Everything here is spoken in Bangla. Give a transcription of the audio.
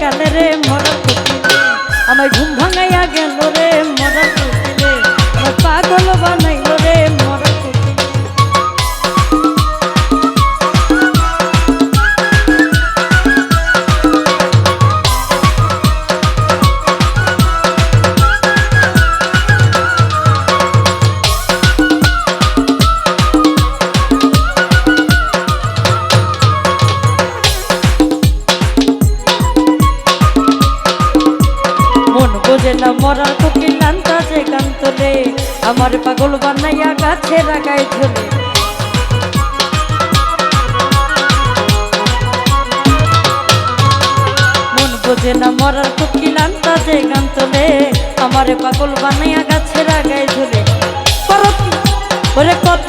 কালে রে মরা আমার ঘুম ভাঙাইয়া গেল রে মরা পাগল বানাইল বোঝে না মরার কোকিল নান্তা যে কান্তলে আমার পাগল বানাইয়া গাছে রাগায় ঝোলে। মন বোঝে না মরার কোকিল নান্তা যে কান্তলে আমার পাগল বানাইয়া গাছে করো ওরে কত